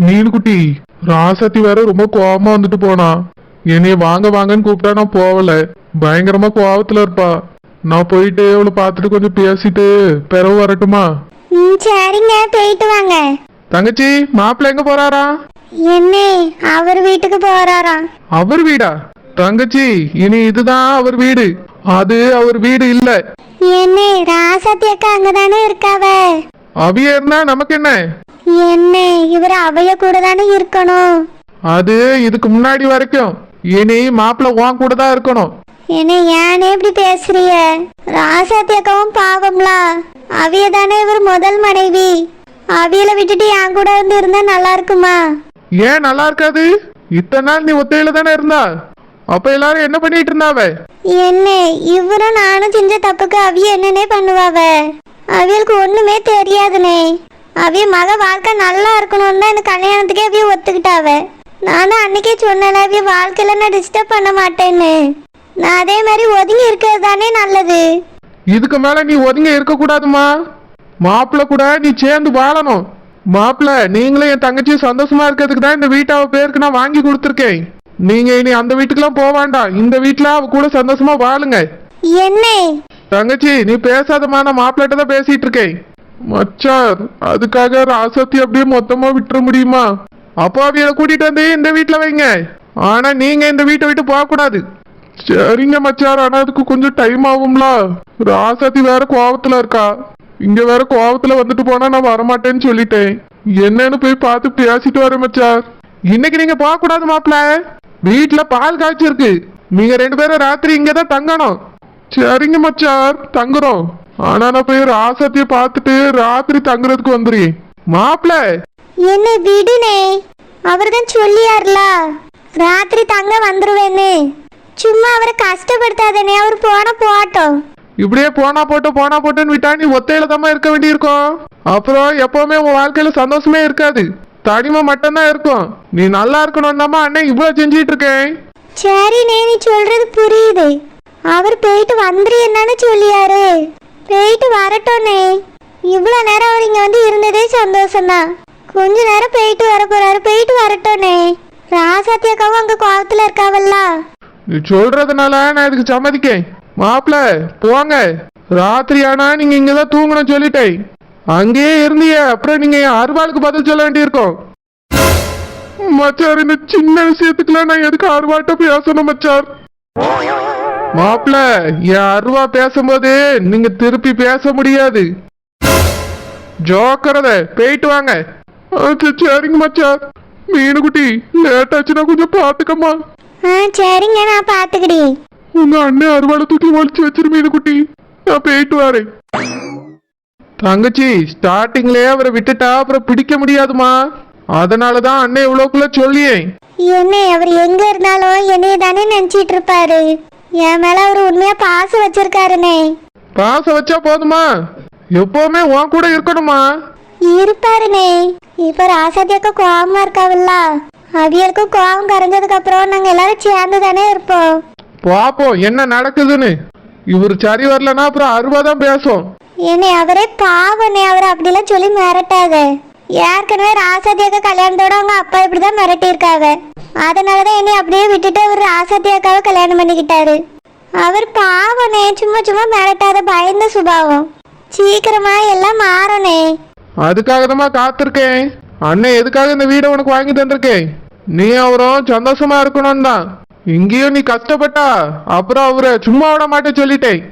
மீனுக்குட்டி ராசாத்தி வேற ரொம்ப கோவமா வந்துட்டு போனா. என்னைய வாங்க வாங்கன்னு கூப்பிட்டா நான் போகல பயங்கரமா கோவத்துல இருப்பா. நான் போயிட்டு அவளை பார்த்துட்டு கொஞ்சம் பேசிட்டு பிறவு வரட்டுமா? சரிங்க. போயிட்டு வாங்க. தங்கச்சி மாப்பிள்ளை எங்க போறாரா? என்ன அவர் வீட்டுக்கு போறாராம் அவர் வீடா? தங்கச்சி இனி இதுதான் அவர் வீடு. அது அவர் வீடு இல்ல. என்ன ராசாத்தி அக்கா அங்கதானே இருக்காவ? அவிய இருந்தா நமக்கு என்ன? என்ன இவர் அவைய கூட தானே இருக்கணும்? அது இதுக்கு முன்னாடி வரைக்கும். இனி மாப்பிள்ளை உன் கூட தான் இருக்கணும். என்ன ஏனே இப்படி பேசுறிய ராசாத்தி அக்காவும் பாவம்ல. அவிய தானே இவர் முதல் மனைவி. அவியல விட்டுட்டு என் கூட வந்து இருந்தா நல்லா இருக்குமா? ஏன் நல்லா இருக்காது? இத்தனை நாள் நீ ஒத்தையில தானே இருந்தா? அப்ப எல்லாரும் என்ன பண்ணிட்டு இருந்தாவ? என்ன இவரும் நானும் செஞ்ச தப்புக்கு அவிய என்னனே பண்ணுவாவ? அவியலுக்கு ஒண்ணுமே தெரியாதுனே. அவிய மக வாழ்க்கை நல்லா இருக்கணும்னு தான் எனக்கு கல்யாணத்துக்கே அவிய ஒத்துக்கிட்டாவ. நான் தான் அன்னைக்கே சொன்னேன் அவிய வாழ்க்கையில நான் டிஸ்டர்ப் பண்ண மாட்டேன்னு. நான் அதே மாதிரி ஒதுங்கி இருக்கிறது தானே நல்லது. இதுக்கு மேல நீ ஒதுங்க இருக்க கூடாதுமா மாப்பிள்ளை கூட நீ சேர்ந்து வாழணும். மாப்பிள்ளை நீங்களும் என் தங்கச்சியும் சந்தோஷமா இருக்கிறதுக்கு தான் இந்த வீட்டை அவ பேருக்கு நான் வாங்கி கொடுத்துருக்கேன். நீங்க இனி அந்த வீட்டுக்கெல்லாம் போக வேண்டாம். இந்த வீட்டுல அவ கூட சந்தோஷமா வாழுங்க. என்ன? தங்கச்சி நீ பேசாதம்மா நான் மாப்பிள்ளைகிட்ட தான் பேசிட்டு இருக்கேன். மச்சார் அதுக்காக ராசத்தி அப்படியே மொத்தமா விட்டுற முடியுமா? அப்பா அவியலை கூட்டிட்டு வந்து இந்த வீட்டுல வைங்க. ஆனா நீங்க இந்த வீட்டை விட்டு போக கூடாது சரிங்க மச்சார் ஆனா அதுக்கு கொஞ்சம் டைம் ஆகும்ல. ராசாத்தி வேற கோவத்துல இருக்கா. இங்க வேற கோவத்துல வந்துட்டு போனா நான் வரமாட்டேன்னு சொல்லிட்டேன். என்னன்னு போய் பார்த்து பேசிட்டு வரேன் மச்சார் இன்னைக்கு நீங்க போக கூடாது மாப்பிள்ள வீட்டுல பால் காய்ச்சிருக்கு. நீங்க ரெண்டு பேரும் ராத்திரி இங்கதான் தங்கணும். சரிங்க மச்சார் தங்குறோம். ஆனா நான் போய் ராசாத்திய பார்த்துட்டு ராத்திரி தங்குறதுக்கு வந்துடுறேன் மாப்பிள்ள என்ன விடுனே? அவர் தான் சொல்லியார்ல. ராத்திரி தங்க வந்துருவேன்னு. சும்மா அவரை கஷ்டப்படுத்தாதனே அவர் போன போட்டோம் இப்படியே போனா போட்டு போனா போட்டுன்னு விட்டா நீ ஒத்தையில இருக்க வேண்டியிருக்கும் அப்புறம் எப்பவுமே உன் வாழ்க்கையில சந்தோஷமே இருக்காது. தனிமை மட்டும்தான் இருக்கும். நீ நல்லா இருக்கணும்னாமா அண்ணன் இவ்வளவு செஞ்சிட்டு இருக்கேன். சரிண்ணே நீ சொல்றது புரியுது. அவர் போயிட்டு வந்துரு என்னன்னு சொல்லியாரு. போயிட்டு வரட்டோண்ணே இவ்வளோ நேரம் அவர் இங்கே வந்து இருந்ததே சந்தோஷம்தான். கொஞ்ச நேரம் போயிட்டு வர போறாரு போயிட்டு வரட்டோண்ணே ராசாத்தி அக்காவும் அங்கே கோவத்தில் இருக்காவல்ல. நீ சொல்றதுனால நான் இதுக்கு சம்மதிக்கேன். மாப்பிள்ள போங்க. ராத்திரி ஆனா நீங்க இங்கதான் தூங்கணும் சொல்லிட்டேன். அங்கேயே இருந்தீங்க அப்புறம் நீங்க என் அருவாளுக்கு பதில் சொல்ல வேண்டியிருக்கும். மச்சார் இந்த சின்ன விஷயத்துக்குலாம் நான் எதுக்கு அருவாட்ட பேசணும் மச்சார் மாப்பிள்ள என் அருவா பேசும்போது நீங்க திருப்பி பேச முடியாது. ஜோக்கிறத போயிட்டு வாங்க. சரிங்க மச்சார் மீனுக்குட்டி லேட் ஆச்சுன்னா கொஞ்சம் பாத்துக்கம்மா ஆ சரிங்க நான் பார்த்துக்கிட்டேன் உங்க அண்ணன் அருவாளை தூக்கி ஒழிச்சு வச்சிரு மீனுக்குட்டி. நான் போயிட்டு வரேன். தங்கச்சி ஸ்டார்டிங்லயே அவரை விட்டுட்டா அப்புறம் பிடிக்க முடியாதுமா. அதனாலதான் அண்ணன் இவ்வளோக்குள்ள சொல்லியேன். என்ன அவர் எங்க இருந்தாலும் என்னைய தானே நினைச்சிட்டு இருப்பாரு? என் மேல அவர் உண்மையா பாசம் வச்சிருக்காருனே. பாசம் வச்சா போதுமா? எப்பவுமே உன் கூட இருக்கணுமா? இருப்பாருனே. இப்ப ராசாத்தியாக்க கோவமா இருக்காவில்ல. அவியலுக்கும் கோவம் கரைஞ்சதுக்கு அப்புறம் நாங்க எல்லாரும் சேர்ந்து தானே இருப்போம். பாப்போம் என்ன நடக்குதுன்னு. இவர் சரி வரலன்னா அப்புறம் அருவா தான் பேசும். என்னை அவரே பாவனே அவர் அப்படிலாம் சொல்லி மிரட்டாத. ஏற்கனவே ராசாத்தியாக்க கல்யாணத்தோட அவங்க அப்பா இப்படிதான் மிரட்டியிருக்காங்க. அதனாலதான் என்னை அப்படியே விட்டுட்டு அவர் ராசாத்தியாக்காவை கல்யாணம் பண்ணிக்கிட்டாரு. அவர் பாவனே சும்மா சும்மா மிரட்டாத பயந்த சுபாவம். சீக்கிரமா எல்லாம் மாறனே. அதுக்காக தான் காத்திருக்கேன். அண்ணன் எதுக்காக இந்த வீடை உனக்கு வாங்கி தந்திருக்கேன்? நீ அவரும் சந்தோஷமா இருக்கணும் தான். இங்கேயும் நீ கஷ்டப்பட்டா அப்புறம் அவரை சும்மா விட மாட்டேன் சொல்லிட்டேன்.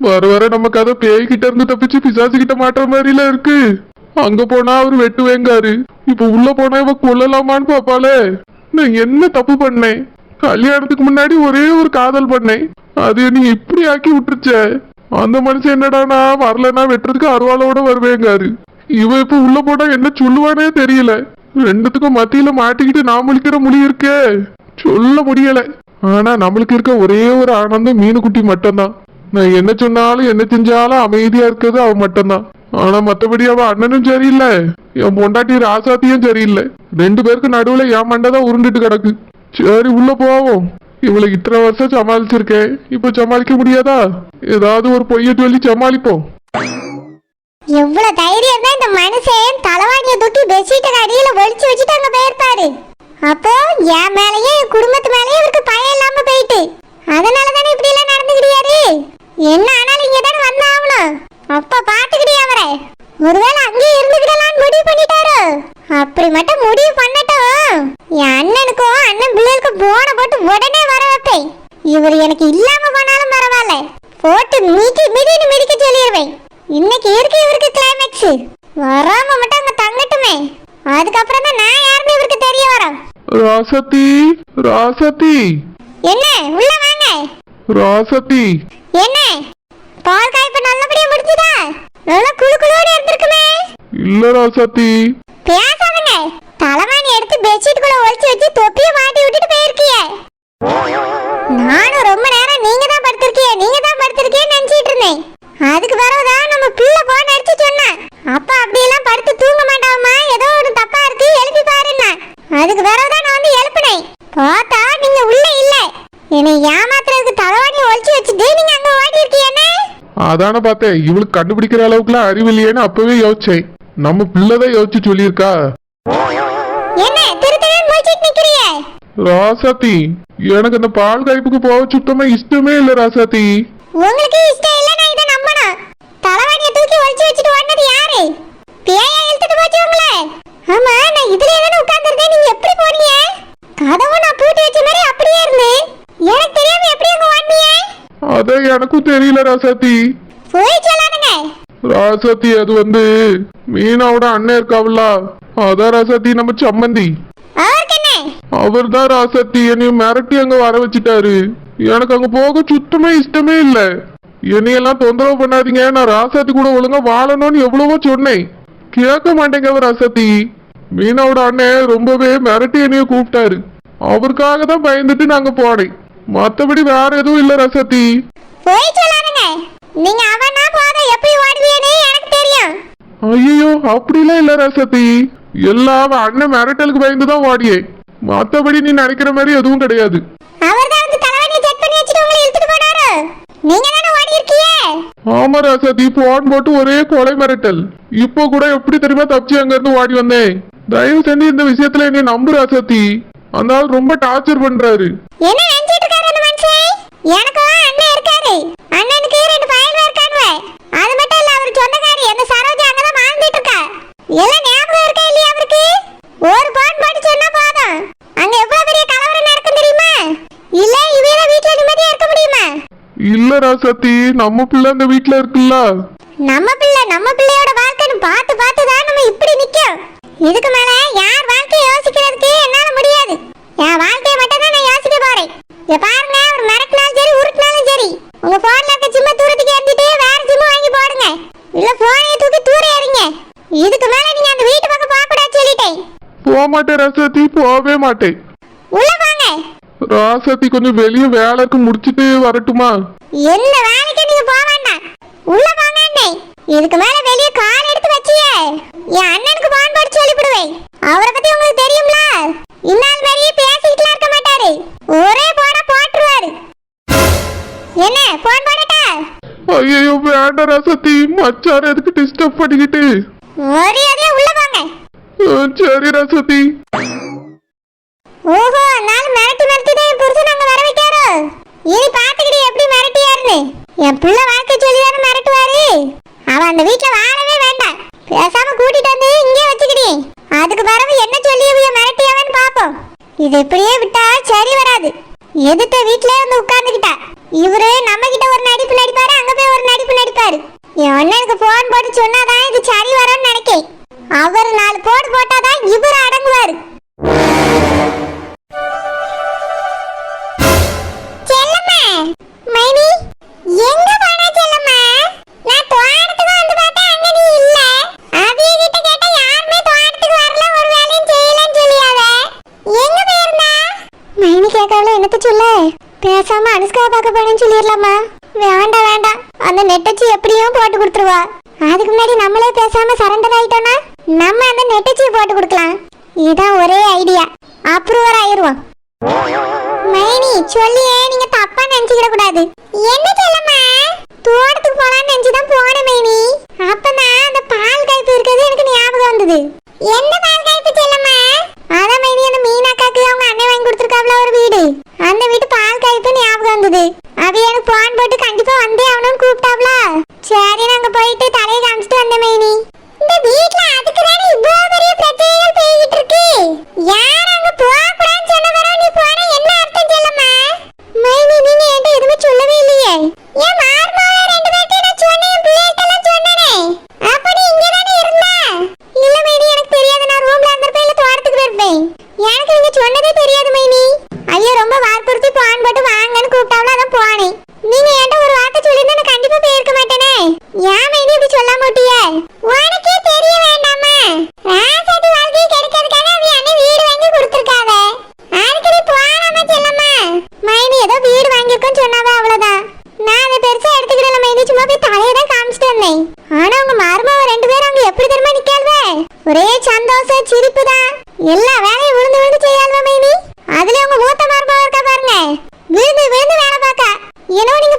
வர வர நம்ம கதை பேய்கிட்ட இருந்து தப்பிச்சு பிசாசு கிட்ட மாட்டுற மாதிரில இருக்கு. அங்க போனா அவர் வெட்டுவேங்காரு. இப்ப உள்ள போனா இவ கொல்லலாமான்னு பாப்பாளே. நான் என்ன தப்பு பண்ணேன்? கல்யாணத்துக்கு முன்னாடி ஒரே ஒரு காதல் பண்ணேன். அது நீ இப்படி ஆக்கி விட்டுருச்சே. அந்த மனுஷன் என்னடானா வரலன்னா வெட்டுறதுக்கு அருவாளோட வருவேங்காரு. இவ இப்ப உள்ள போனா என்ன சொல்லுவானே தெரியல. ரெண்டுத்துக்கும் மத்தியில மாட்டிக்கிட்டு நான் முழிக்கிற முடி இருக்கே. சொல்ல முடியல. ஆனா நம்மளுக்கு இருக்க ஒரே ஒரு ஆனந்தம் மீனுக்குட்டி மட்டும்தான். நான் என்ன சொன்னாலும் என்ன செஞ்சாலும் அமைதியா இருக்கிறது அவ மட்டும்தான். ஆனா மத்தபடி அவ அண்ணனும் சரியில்லை. என் பொண்டாட்டி ராசாத்தியும் சரியில்லை. ரெண்டு பேருக்கு நடுவுல என் மண்டைதான் உருண்டுட்டு கிடக்கு. சரி உள்ள போவோம். இவளை இத்தனை வருஷம் சமாளிச்சிருக்கேன் இப்ப சமாளிக்க முடியாதா? ஏதாவது ஒரு பொய்ய சொல்லி சமாளிப்போம். எவ்வளவு தைரியம் தான் இந்த மனுஷன் தலைவாணிய தூக்கி பெட்ஷீட்டை அடியில ஒழிச்சு வச்சுட்டு அங்க போயிருப்பாரு அப்போ என் மேலயே குடும்பத்து மேலயே இவருக்கு பயம் இல்லாம போயிட்டு. அதனால தானே இப்படி எல்லாம் நடந்துக்கிறியாரு என்ன ஆனாலும் இங்க தானே வந்தாகணும் அப்ப பாத்துக்கிட்டே அவரை. ஒருவேளை அங்கேயே இருந்துக்கிடலாம்னு முடிவு பண்ணிட்டாரு. அப்படி மட்டும் முடிவு பண்ணட்டும். என் அண்ணனுக்கும் அண்ணன் பிள்ளைகளுக்கும் போன போட்டு உடனே வர வைப்பேன். இவர் எனக்கு இல்லாம போனாலும் பரவாயில்ல. போட்டு மீட்டி மிதின்னு மிதிக்க சொல்லிடுவேன். இன்னைக்கு இருக்கு இவருக்கு கிளைமேக்ஸ் வராம மட்டும் அங்க தங்கட்டுமே. அதுக்கப்புறம் தான் நான் யாருன்னு இவருக்கு தெரிய வரும். ராசத்தி ராசத்தி என்ன உள்ள வாங்க. ராசத்தி என்ன? பால் காய்ப்பு நல்லபடியா முடிஞ்சுதா? நல்லா குளு குளுன்னு இருந்திருக்குமே. இல்ல ராசத்தி பேசாதங்க தலைவாணி எடுத்து பெட்ஷீட் குள்ள ஒளிச்சு வச்சு தொப்பிய மாட்டி விட்டுட்டு போயிருக்கிய. நானும் ரொம்ப நேரம் நீங்க தான் படுத்திருக்கிய நீங்க தான் படுத்திருக்கியன்னு நினைச்சிட்டு இருந்தேன். அதுக்கு பிறகுதான் நம்ம பிள்ளை போன் அடிச்சு சொன்னேன் அப்பா அப்படியெல்லாம் படுத்து தூங்க மாட்டாமா ஏதோ ஒரு தப்பா இருக்கு எழுப்பி பாருன்னா. அதுக்கு பிறகுதான் நான் வந்து எழுப்பினேன். பார்த்தா நீங்க உள்ள இல்ல என்னை ஏமாத்துறதுக்கு தலைவாணி ஒளிச்சு வச்சுட்டு நீங்க அங்க ஓடி இருக்கீங்கன்னு அதான பார்த்தேன் இவளுக்கு கண்டுபிடிக்கிற அளவுக்குலாம் அறிவு இல்லையேன்னு அப்பவே யோசிச்சேன். நம்ம பிள்ளைதான் யோசிச்சு சொல்லியிருக்கா. ராசாத்தி எனக்கு அந்த பால் காய்ப்புக்கு போக சுத்தமா இஷ்டமே இல்ல ராசாத்தி. உங்களுக்கு இஷ்டம் இல்ல நான் இதை நம்பணும் தலைவாணியை தூக்கி ஒளிச்சு வச்சுட்டு ஓடினது யாரு? பேயா இழுத்துட்டு போச்சு உங்களை? ஆமா நான் இதுல தானே உட்கார்ந்திருந்தேன். நீங்க எப்படி போனீங்க? கதவும் நான் பூட்டி வச்ச மாதிரி அப்படியே இருந்து எனக்கு தெரியாம எப்படி அங்க ஓடினீங்க? அதான் எனக்கும் தெரியல ராசாத்தி. போய் சொல்லாதுங்க. ராசாத்தி அது வந்து மீனாவோட அண்ணன் இருக்காவுல அதான் ராசாத்தி நம்ம சம்மந்தி அவர் தான் ராசாத்தி என்னையும் மிரட்டி அங்க வர வச்சுட்டாரு. எனக்கு அங்க போக சுத்தமே இஷ்டமே இல்ல. என்னையெல்லாம் தொந்தரவு பண்ணாதீங்க நான் ராசாத்தி கூட ஒழுங்கா வாழணும்னு எவ்வளவோ சொன்னேன். கேட்க மாட்டேங்க அவர் ராசாத்தி. மீனாவோட அண்ணன் ரொம்பவே மிரட்டி என்னைய கூப்பிட்டாரு. அவருக்காக தான் பயந்துட்டு நாங்க போனேன். மத்தபடி வேற எதுவும் இல்ல ராசாத்தி. நீங்க அவனா போத எப்படி ஓடுவீன்னு எனக்கு தெரியும். ஐயோ அப்படிலாம் இல்ல ராசாத்தி. எல்லாம் அண்ணன் மிரட்டலுக்கு பயந்து தான் ஓடியே. மத்தபடி நீ நினைக்கிற மாதிரி எதுவும் கிடையாது. அவர் தான் வந்து தலைவாணியை செக் பண்ணி வச்சுட்டு உங்களை இழுத்துட்டு போனாரு. நீங்க தானே ஓடி இருக்கீங்க ஆமா ராசாத்தி போன் போட்டு ஒரே கொலை மிரட்டல். இப்போ கூட எப்படி தெரியுமா தப்பிச்சு அங்க இருந்து ஓடி வந்தேன்? தயவு செஞ்சு இந்த விஷயத்துல என்னை நம்பு ராசாத்தி. அந்த ஆள் ரொம்ப டார்ச்சர் பண்றாரு. என்ன நினைச்சிட்டு இருக்காரு அந்த மனுஷன்? எனக்கும் அண்ணன் இருக்காரு அண்ணனுக்கு ரெண்டு பயல் இருக்கானுவே அது மட்டும் இல்ல அவர் சொந்தக்காரி அந்த சரோஜா அங்கதான் வாழ்ந்துட்டு இருக்கா எல்லாம் ஞாபகம் இருக்கா இல்லையா அவருக்கு ஒரு பான் போட்டு சொன்னா போதும் அங்க எவ்வளவு பெரிய கலவரம் நடக்கும் தெரியுமா இல்ல இவையில வீட்டுல நிம்மதியா இருக்க முடியுமா இல்ல ராசாத்தி நம்ம பிள்ளை அந்த வீட்டுல இருக்குல்ல? நம்ம பிள்ளை நம்ம பிள்ளையோட வாழ்க்கைன்னு பார்த்து பார்த்து தான் நம்ம இப்படி நிக்கும் இதுக்கு மேல யார் வாழ்க்கையை யோசிக்கிறதுக்கு என்னால முடியாது. என் வாழ்க்கையை மட்டும் தான் நான் யோசிக்க போறேன். இங்க பாருங்க ஒரு மிரட்டினாலும் சரி உருட்டினாலும் சரி. உங்க போன்ல இருக்க சிம்ம தூரத்துக்கு ஏறிட்டு வேற சிம்ம வாங்கி போடுங்க. இல்ல போனையை தூக்கி தூர ஏறிங்க. இதுக்கு மேல நீங்க அந்த வீட்டு பக்கம் போக கூடாது சொல்லிட்டேன். போக மாட்டேன் ராசாத்தி போகவே மாட்டேன். உள்ள வாங்க ராசாத்தி கொஞ்சம் வெளியே வேலை இருக்கு முடிச்சிட்டு வரட்டுமா? என்ன வேலைக்கு நீங்க போக வேண்டாம். உள்ள வாங்க அண்ணே. இதுக்கு மேல வெளிய கால் எடுத்து வச்சியே. என் அண்ணனுக்கு போன் போட்டு சொல்லிவிடுவேன். அவரை பத்தி உங்களுக்கு தெரியும்ல? இந்நாள் மாதிரியே பேசிக்கிட்டுலாம் இருக்க மாட்டாரு. ஒரே போட போட்டுருவாரு. என்ன போன் போடட்டா? ஐயோ வேண்டாம் ராசாத்தி மச்சார எதுக்கு டிஸ்டர்ப் பண்ணிக்கிட்டு? ஒரே அதே உள்ள வாங்க. சரி ராசாத்தி ஓஹோ நாள் மிரட்டி மிரட்டி தான் என் புருஷன் அங்க வர வைக்காரோ இனி பாத்துக்கிட்டு எப்படி மிரட்டியாருன்னு என் பிள்ளை வாழ்க்கை சொல்லி தானே மிரட்டுவாரு? அவன் அந்த வீட்டுல வாழவே வேண்டாம். பேசாம கூட்டிட்டு வந்து இங்கே வச்சுக்கிடி. அதுக்கு பிறகு என்ன சொல்லி இவங்க மிரட்டியவன் பாப்போம். இது இப்படியே விட்டா சரி வராது. எதிர்த்த வீட்டுலயே வந்து உட்கார்ந்துகிட்டா. இவரு நம்ம கிட்ட ஒரு நடிப்பு நடிப்பாரு அங்க போய் ஒரு நடிப்பு நடிப்பாரு. என் அண்ணனுக்கு போன் போட்டு சொன்னாதான் இது சரி வரும்னு அந்த நெட்டச்சி எப்படியும் போட்டு கொடுத்துருவா. அதுக்கு முன்னாடி நம்மளே பேசாம சரண்டர் ஆயிட்டோம்னா நம்ம அந்த நெட்டச்சியை போட்டு கொடுக்கலாம். இதான் ஒரே ஐடியா அப்ரூவர் ஆயிருவோம் மைனி சொல்லியே. என்னவோ நீங்க